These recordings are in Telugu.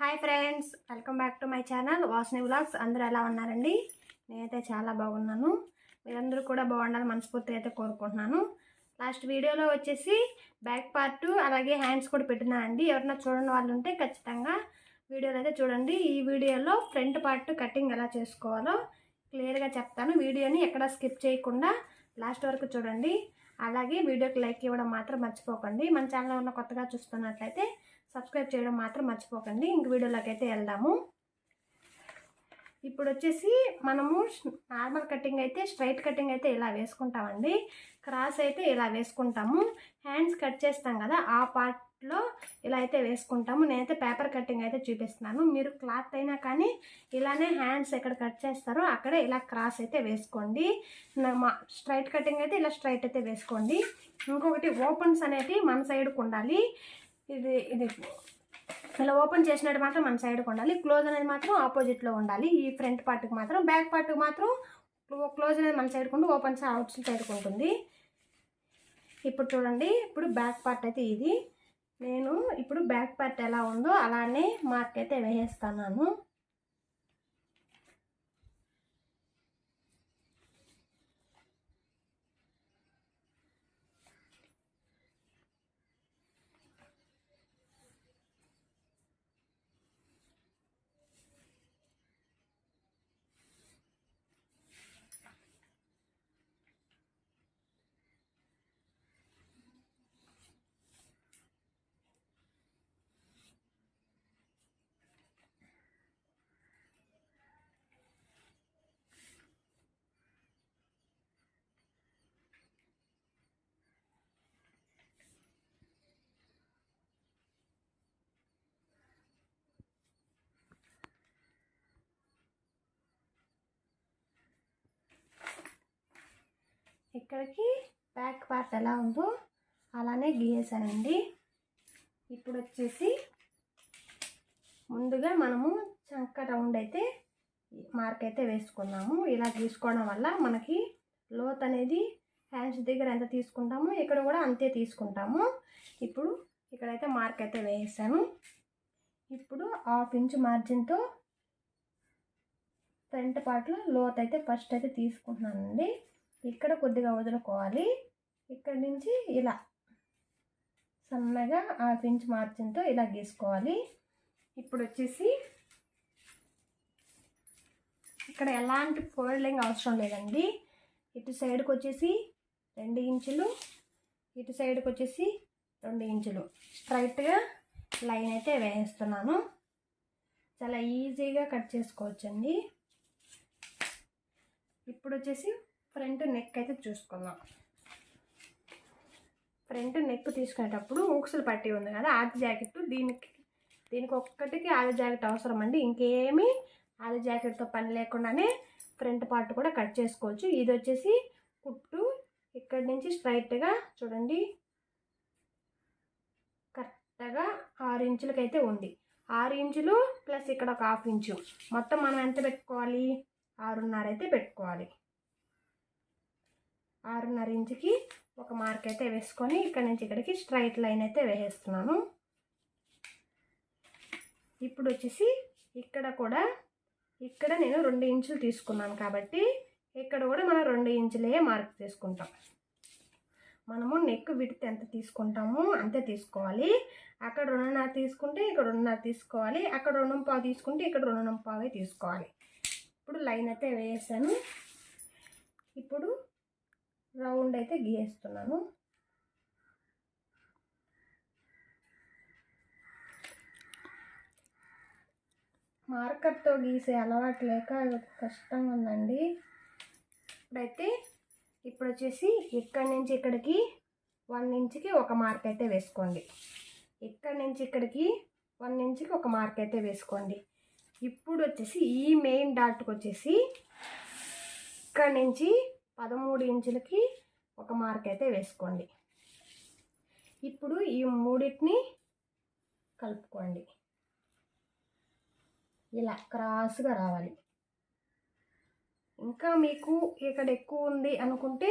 Hi friends welcome back to my channel Vasani vlogs అందరూ ఎలా ఉన్నారండి? నేనైతే చాలా బాగున్నాను. మీరందరూ కూడా బాగుండాలని మనస్ఫూర్తిగా అయితే కోరుకుంటున్నాను. లాస్ట్ వీడియోలో వచ్చేసి బ్యాక్ పార్ట్ అలాగే హ్యాండ్స్ కూడా పెట్టినా అండి ఎవరైనా చూడని వాళ్ళు ఉంటే ఖచ్చితంగా వీడియోలో అయితే చూడండి. ఈ వీడియోలో ఫ్రంట్ పార్ట్ కటింగ్ ఎలా చేసుకోవాలో క్లియర్గా చెప్తాను. వీడియోని ఎక్కడ స్కిప్ చేయకుండా లాస్ట్ వరకు చూడండి. అలాగే వీడియోకి లైక్ ఇవ్వడం మాత్రం మర్చిపోకండి. మన ఛానల్ ఉన్న కొత్తగా చూస్తున్నట్లయితే సబ్స్క్రైబ్ చేయడం మాత్రం మర్చిపోకండి. ఇంక వీడియోలోకి అయితే వెళ్దాము. ఇప్పుడు వచ్చేసి మనము నార్మల్ కటింగ్ అయితే స్ట్రైట్ కటింగ్ అయితే ఇలా వేసుకుంటామండి. క్రాస్ అయితే ఇలా వేసుకుంటాము. హ్యాండ్స్ కట్ చేస్తాం కదా ఆ పార్ట్లో ఇలా అయితే వేసుకుంటాము. నేనైతే పేపర్ కటింగ్ అయితే చూపిస్తున్నాను. మీరు క్లాత్ అయినా కానీ ఇలానే హ్యాండ్స్ ఎక్కడ కట్ చేస్తారో అక్కడే ఇలా క్రాస్ అయితే వేసుకోండి. మా స్ట్రైట్ కటింగ్ అయితే ఇలా స్ట్రైట్ అయితే వేసుకోండి. ఇంకొకటి ఓపెన్స్ అనేది మన సైడ్కి ఉండాలి. ఇది ఇది. ఇలా ఓపెన్ చేసినట్టు మాత్రం మన సైడ్కి ఉండాలి. క్లోజ్ అనేది మాత్రం ఆపోజిట్లో ఉండాలి. ఈ ఫ్రంట్ పార్ట్కి మాత్రం బ్యాక్ పార్ట్కి మాత్రం క్లోజ్ అనేది మన సైడ్కి ఉండి ఓపెన్ అవుట్ సైడ్కి ఉంటుంది. ఇప్పుడు చూడండి ఇప్పుడు బ్యాక్ పార్ట్ అయితే ఇది. నేను ఇప్పుడు బ్యాక్ పార్ట్ ఎలా ఉందో అలానే మార్క్ అయితే వేసేస్తున్నాను ఇక్కడికి బ్యాక్ పార్ట్ ఎలా ఉందో అలానే గీసానండి ఇప్పుడు వచ్చేసి ముందుగా మనము చంక రౌండ్ అయితే మార్క్ అయితే వేసుకున్నాము. ఇలా తీసుకోవడం వల్ల మనకి లోత్ అనేది హ్యాండ్స్ దగ్గర ఎంత తీసుకుంటామో ఇక్కడ కూడా అంతే తీసుకుంటాము. ఇప్పుడు ఇక్కడైతే మార్క్ అయితే వేసాను. ఇప్పుడు హాఫ్ ఇంచ్ మార్జిన్తో ఫ్రంట్ పార్ట్లో లోత్ అయితే ఫస్ట్ అయితే తీసుకుంటున్నానండి. ఇక్కడ కొద్దిగా వదులుకోవాలి. ఇక్కడ నుంచి ఇలా సన్నగా హాఫ్ ఇంచ్ మార్జిన్తో ఇలా గీసుకోవాలి. ఇప్పుడు వచ్చేసి ఇక్కడ ఎలాంటి ఫోల్డింగ్ అవసరం లేదండి. ఇటు సైడ్కి వచ్చేసి రెండు ఇంచులు ఇటు సైడ్కి వచ్చేసి రెండు ఇంచులు. స్ట్రైట్గా లైన్ అయితే వేస్తున్నాను. చాలా ఈజీగా కట్ చేసుకోవచ్చండి. ఇప్పుడు వచ్చేసి ఫ్రంట్ నెక్ అయితే చూసుకుందాం. ఫ్రంట్ నెక్ తీసుకునేటప్పుడు ఊక్సులు పట్టి ఉంది కదా ఆది జాకెట్ దీనికి దీనికి ఒక్కటికి ఆది జాకెట్ అవసరం అండి ఇంకేమీ ఆది జాకెట్తో పని లేకుండానే ఫ్రంట్ పార్ట్ కూడా కట్ చేసుకోవచ్చు. ఇది వచ్చేసి కుట్టు. ఇక్కడి నుంచి స్ట్రైట్గా చూడండి. కరెక్ట్గా ఆరు ఇంచులకైతే ఉంది. ఆరు ఇంచులు ప్లస్ ఇక్కడ ఒక హాఫ్ ఇంచు. మొత్తం మనం ఎంత పెట్టుకోవాలి? ఆరున్నర అయితే పెట్టుకోవాలి. ఆరున్నర ఇంచుకి ఒక మార్క్ అయితే వేసుకొని ఇక్కడ నుంచి ఇక్కడికి స్ట్రైట్ లైన్ అయితే వేసేస్తున్నాను. ఇప్పుడు వచ్చేసి ఇక్కడ కూడా ఇక్కడ నేను రెండు ఇంచులు తీసుకున్నాను కాబట్టి ఇక్కడ కూడా మనం రెండు ఇంచులే మార్క్ తీసుకుంటాం. మనము నెక్ విడ్త్ ఎంత తీసుకుంటామో అంతే తీసుకోవాలి. అక్కడ రెండున్నర తీసుకుంటే ఇక్కడ రెండున్నర తీసుకోవాలి. అక్కడ రెండు పావు తీసుకుంటే ఇక్కడ రెండు పావే తీసుకోవాలి. ఇప్పుడు లైన్ అయితే వేసాను. ఇప్పుడు రౌండ్ అయితే గీస్తున్నాను. మార్కర్తో గీసే అలవాటు లేక కష్టంగా ఉందండి. ఇప్పుడైతే ఇప్పుడు వచ్చేసి ఇక్కడి నుంచి ఇక్కడికి వన్ ఇంచ్కి ఒక మార్క్ అయితే వేసుకోండి. ఇక్కడి నుంచి ఇక్కడికి వన్ ఇంచ్కి ఒక మార్క్ అయితే వేసుకోండి. ఇప్పుడు వచ్చేసి ఈ మెయిన్ డాట్కి వచ్చేసి ఇక్కడి నుంచి పదమూడు ఇంచులకి ఒక మార్క్ అయితే వేసుకోండి. ఇప్పుడు ఈ మూడింటిని కలుపుకోండి. ఇలా క్రాస్గా రావాలి. ఇంకా మీకు ఇక్కడ ఎక్కువ ఉంది అనుకుంటే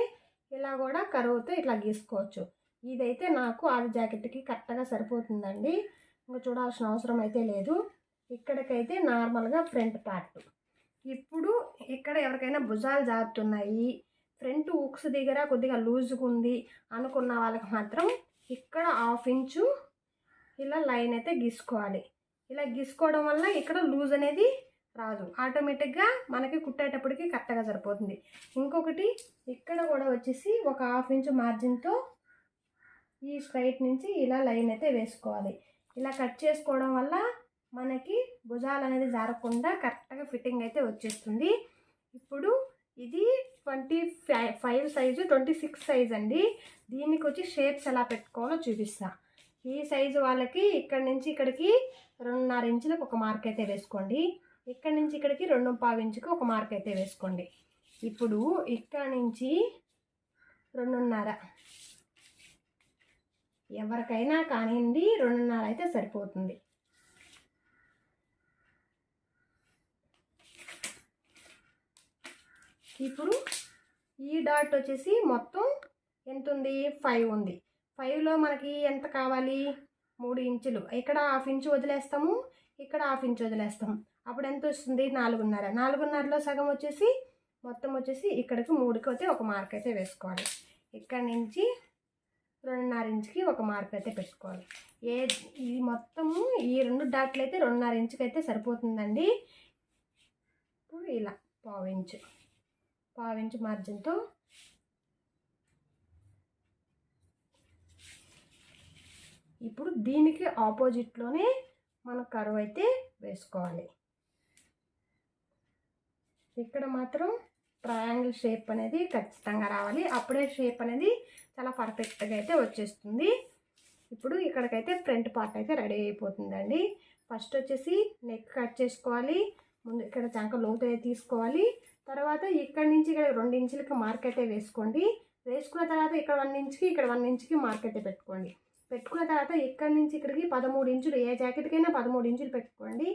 ఇలా కూడా కరువుతో ఇట్లా గీసుకోవచ్చు. ఇదైతే నాకు ఆది జాకెట్కి కరెక్ట్గా సరిపోతుందండి. ఇంకా చూడాల్సిన అవసరం అయితే లేదు. ఇక్కడికైతే నార్మల్గా ఫ్రంట్ పార్ట్. ఇప్పుడు ఇక్కడ ఎవరికైనా భుజాలు జారుతున్నాయి. ఫ్రంట్ ఉక్స్ దగ్గర కొద్దిగా లూజ్గా ఉంది అనుకున్న వాళ్ళకి మాత్రం ఇక్కడ హాఫ్ ఇంచు ఇలా లైన్ అయితే గీసుకోవాలి. ఇలా గీసుకోవడం వల్ల ఇక్కడ లూజ్ అనేది రాదు. ఆటోమేటిక్గా మనకి కుట్టేటప్పటికి కరెక్ట్గా సరిపోతుంది. ఇంకొకటి ఇక్కడ కూడా వచ్చేసి ఒక హాఫ్ ఇంచు మార్జిన్తో ఈ స్ట్రైట్ నుంచి ఇలా లైన్ అయితే వేసుకోవాలి. ఇలా కట్ చేసుకోవడం వల్ల మనకి భుజాలు అనేది జారకుండా కరెక్ట్గా ఫిట్టింగ్ అయితే వచ్చేస్తుంది. ఇప్పుడు ఇది twenty five five size twenty six size అండి. దీనికి వచ్చి షేప్స్ ఎలా పెట్టుకోవాలో చూపిస్తా. ఈ సైజు వాళ్ళకి ఇక్కడ నుంచి ఇక్కడికి రెండున్నర ఇంచులకు ఒక మార్క్ అయితే వేసుకోండి. ఇక్కడ నుంచి ఇక్కడికి రెండు పావు ఇంచుకు ఒక మార్క్ అయితే వేసుకోండి. ఇప్పుడు ఇక్కడ నుంచి రెండున్నర. ఎవరికైనా కానివ్వండి రెండున్నర అయితే సరిపోతుంది. ఇప్పుడు ఈ డాట్ వచ్చేసి మొత్తం ఎంత ఉంది. ఫైవ్ ఉంది ఫైవ్లో మనకి ఎంత కావాలి? మూడు ఇంచులు. ఇక్కడ హాఫ్ ఇంచు వదిలేస్తాము. ఇక్కడ హాఫ్ ఇంచు వదిలేస్తాము. అప్పుడు ఎంత వస్తుంది? నాలుగున్నర. నాలుగున్నరలో సగం వచ్చేసి మొత్తం వచ్చేసి ఇక్కడికి మూడుకి అయితే ఒక మార్క్ అయితే వేసుకోవాలి. ఇక్కడ నుంచి రెండున్నర ఇంచుకి ఒక మార్క్ అయితే పెట్టుకోవాలి. ఏ ఇది మొత్తము ఈ రెండు డాట్లు అయితే రెండున్నర ఇంచుకి అయితే సరిపోతుందండి. ఇప్పుడు ఇలా పావు ఇంచు. పావు మార్జిన్తో ఇప్పుడు దీనికి ఆపోజిట్లోనే మన కరువు అయితే వేసుకోవాలి. ఇక్కడ మాత్రం ట్రయాంగిల్ షేప్ అనేది ఖచ్చితంగా రావాలి. అప్పుడే షేప్ అనేది చాలా పర్ఫెక్ట్గా అయితే వచ్చేస్తుంది. ఇప్పుడు ఇక్కడికైతే ఫ్రంట్ పార్ట్ అయితే రెడీ అయిపోతుందండి. ఫస్ట్ వచ్చేసి నెక్ కట్ చేసుకోవాలి. ముందు ఇక్కడ చంక లోతు తీసుకోవాలి. తర్వాత ఇక్కడ నుంచి ఇక్కడ రెండు ఇంచులకి మార్క్ వేసుకోండి. వేసుకున్న తర్వాత ఇక్కడ వన్ ఇంచ్కి ఇక్కడ వన్ ఇంచ్కి మార్కెటే పెట్టుకోండి. పెట్టుకున్న తర్వాత ఇక్కడి నుంచి ఇక్కడికి పదమూడు ఇంచులు ఏ జాకెట్కైనా పదమూడు ఇంచులు పెట్టుకోండి.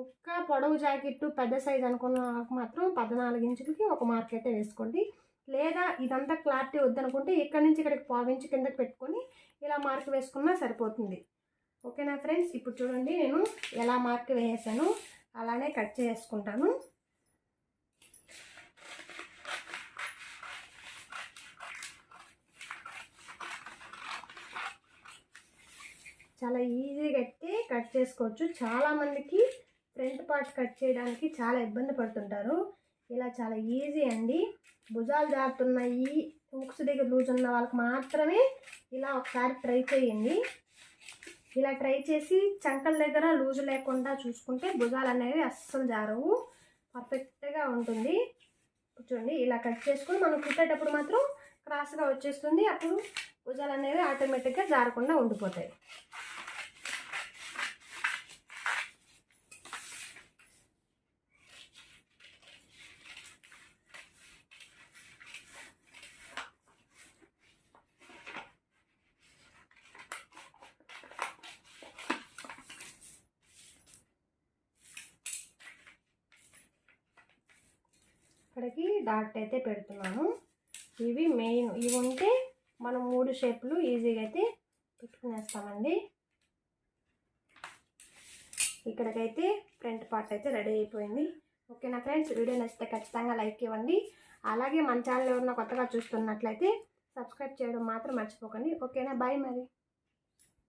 ఇంకా పొడవు జాకెట్ పెద్ద సైజ్ అనుకున్న మాత్రం పద్నాలుగు ఇంచులకి ఒక మార్కెటే వేసుకోండి. లేదా ఇదంతా క్లారిటీ వద్దనుకుంటే ఇక్కడి నుంచి ఇక్కడికి పావించి ఇంచు కిందకి పెట్టుకొని ఇలా మార్క్ వేసుకున్నా సరిపోతుంది. ఓకేనా ఫ్రెండ్స్? ఇప్పుడు చూడండి నేను ఎలా మార్క్ వేసాను. అలానే కట్ చేసుకుంటాను. చాలా ఈజీగా అయితే కట్ చేసుకోవచ్చు. చాలామందికి ఫ్రంట్ పార్ట్ కట్ చేయడానికి చాలా ఇబ్బంది పడుతుంటారు. ఇలా చాలా ఈజీ అండి. భుజాలు జారుతున్నాయి. హుక్స్ దగ్గర లూజ్ ఉన్న వాళ్ళకి మాత్రమే ఇలా ఒకసారి ట్రై చేయండి. ఇలా ట్రై చేసి చంకల దగ్గర లూజ్ లేకుండా చూసుకుంటే భుజాలు అనేవి అస్సలు జారవు. పర్ఫెక్ట్గా ఉంటుంది. చూడండి ఇలా కట్ చేసుకొని మనం కుట్టేటప్పుడు మాత్రం క్రాస్గా వచ్చేస్తుంది. అప్పుడు భుజాలు అనేవి ఆటోమేటిక్గా జారకుండా ఉండిపోతాయి. ఇక్కడికి డాట్ అయితే పెడుతున్నాను. ఇవి మెయిన్. ఇవి ఉంటే మనం మూడు షేప్లు ఈజీగా అయితే పెట్టుకునేస్తామండి. ఇక్కడికైతే ఫ్రంట్ పార్ట్ అయితే రెడీ అయిపోయింది. ఓకేనా ఫ్రెండ్స్? వీడియో నచ్చితే ఖచ్చితంగా లైక్ ఇవ్వండి. అలాగే మన ఛానల్ ఎవరన్నా కొత్తగా చూస్తున్నట్లయితే సబ్స్క్రైబ్ చేయడం మాత్రం మర్చిపోకండి. ఓకేనా? బాయ్ మరి.